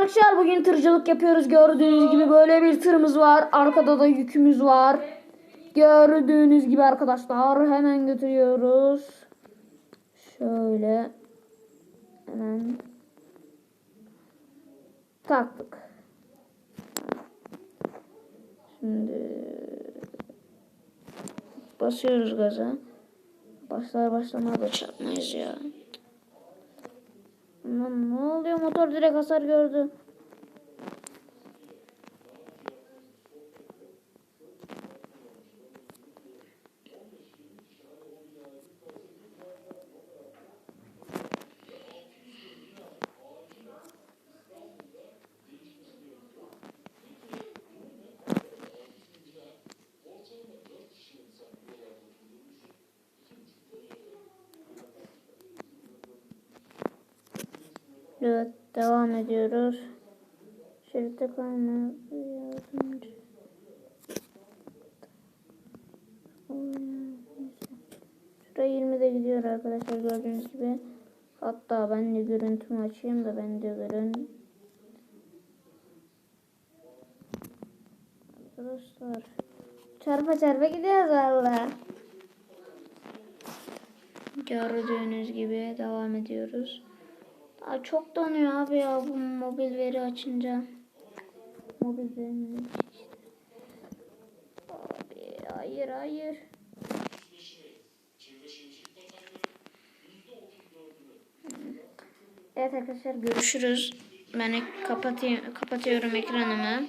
arkadaşlar bugün tırcılık yapıyoruz. Gördüğünüz gibi böyle bir tırımız var. Arkada da yükümüz var. Gördüğünüz gibi arkadaşlar hemen götürüyoruz. Şöyle hemen taktık. Şimdi basıyoruz gaza. Başlar başlamaz da çarpmayız ya. Ne oluyor motor direkt hasar gördü. Evet devam ediyoruz. Şeritte kalma yardımcı. Şuraya 20'de gidiyor arkadaşlar gördüğünüz gibi. Hatta ben de görüntümü açayım da ben de görün. Arkadaşlar çarpa çarpa gidiyoruz valla. Gördüğünüz gibi devam ediyoruz. Aa, çok donuyor abi ya bu mobil veri açınca. Mobil veri. Abi hayır hayır. Evet arkadaşlar görüşürüz. Ben kapatayım, kapatıyorum ekranımı.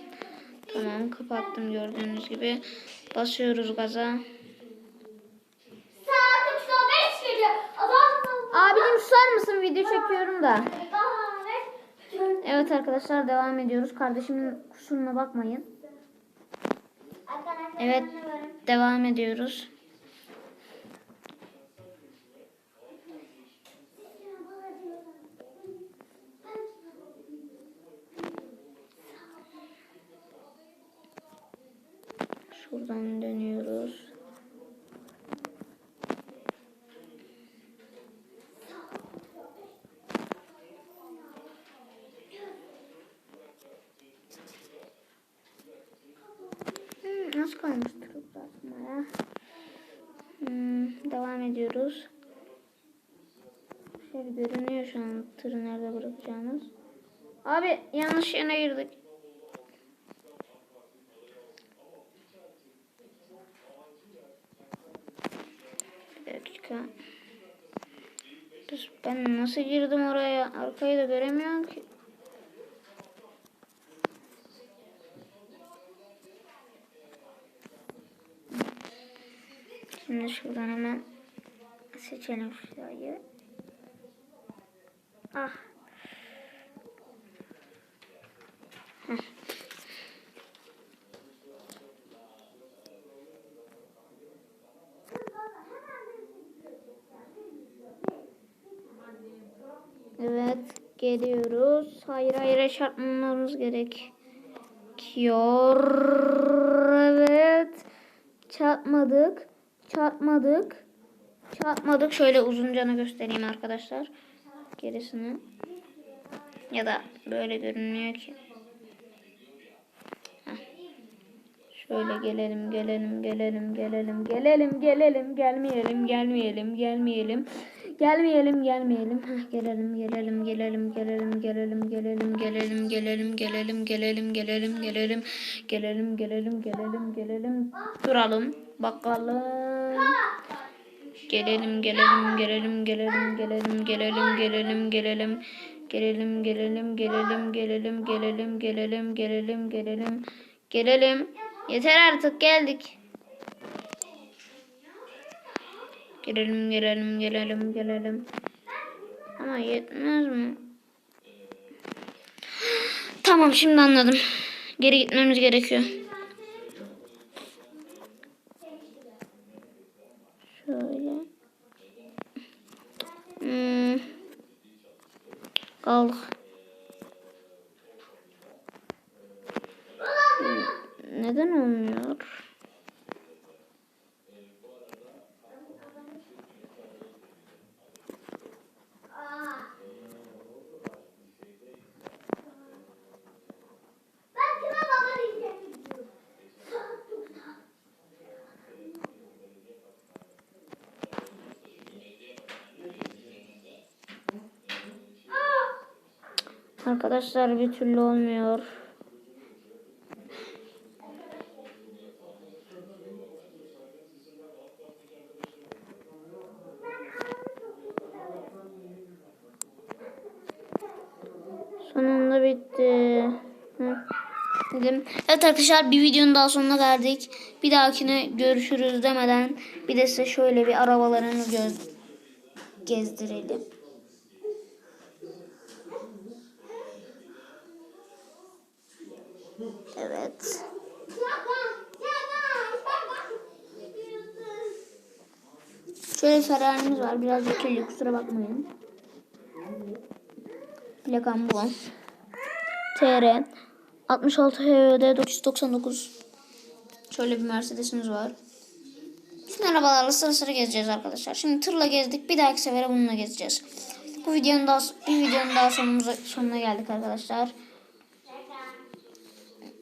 Tamam kapattım gördüğünüz gibi. Basıyoruz gaza. Susar mısın? Video çekiyorum da. Evet arkadaşlar devam ediyoruz. Kardeşimin kusuruna bakmayın. Evet devam ediyoruz. Şuradan dönüyoruz. Nasıl koymuş tırıp basmaya? Hmm, devam ediyoruz. Şöyle görünüyor şu an tırı nerede bırakacağımız. Abi yanlış yerine girdik. Bir dakika. Ben nasıl girdim oraya? Arkayı da göremiyorum ki. Şimdi şuradan hemen seçelim şurayı. Ah. Evet geliyoruz. Hayır hayır çarpmamamız gerekiyor. Evet. Çarpmadık. Çarpmadık. Çarpmadık. Şöyle uzuncanı göstereyim arkadaşlar. Gerisini. Ya da böyle görünmüyor ki. Şöyle gelelim, gelelim, gelelim, gelelim, gelelim, gelelim, gelmeyelim, gelmeyelim, gelmeyelim. Gelmeyelim, gelmeyelim. Gelelim, gelelim, gelelim, gelelim, gelelim, gelelim, gelelim, gelelim, gelelim, gelelim, gelelim, gelelim, gelelim, gelelim, gelelim, gelelim. Duralım, bakalım. Gelelim, gelelim, gelelim, gelelim, gelelim, gelelim, gelelim, gelelim. Gelelim, gelelim, gelelim, gelelim, gelelim, gelelim, gelelim, gelelim. Gelelim. Yeter artık geldik. Gelelim, gelelim, gelelim, gelelim. Ama yetmez mi? Tamam şimdi anladım. Geri gitmemiz gerekiyor. Şöyle. Hmm. Kaldık. Hmm, Neden olmuyor? Arkadaşlar bir türlü olmuyor. Sonunda bitti. Dedim. Evet arkadaşlar bir videonun daha sonuna geldik. Bir dahakine görüşürüz demeden bir de size şöyle bir arabalarını göz gezdirelim. Evet. Şöyle Ferrari'miz var. Biraz da kirli kusura bakmayın. Plakam bu. TR 66 HÖD 999 Şöyle bir Mercedes'imiz var. Bütün arabalarla sıra sıra gezeceğiz arkadaşlar. Şimdi tırla gezdik. Bir dahaki sefere bununla gezeceğiz. Bu videonun daha bir videonun daha sonumuza, sonuna geldik arkadaşlar.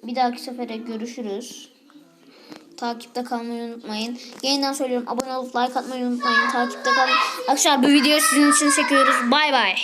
Bir dahaki sefere görüşürüz. Takipte kalmayı unutmayın. Yeniden söylüyorum abone olup like atmayı unutmayın. Takipte kalın. Arkadaşlar bu videoyu sizin için çekiyoruz. Bay bay.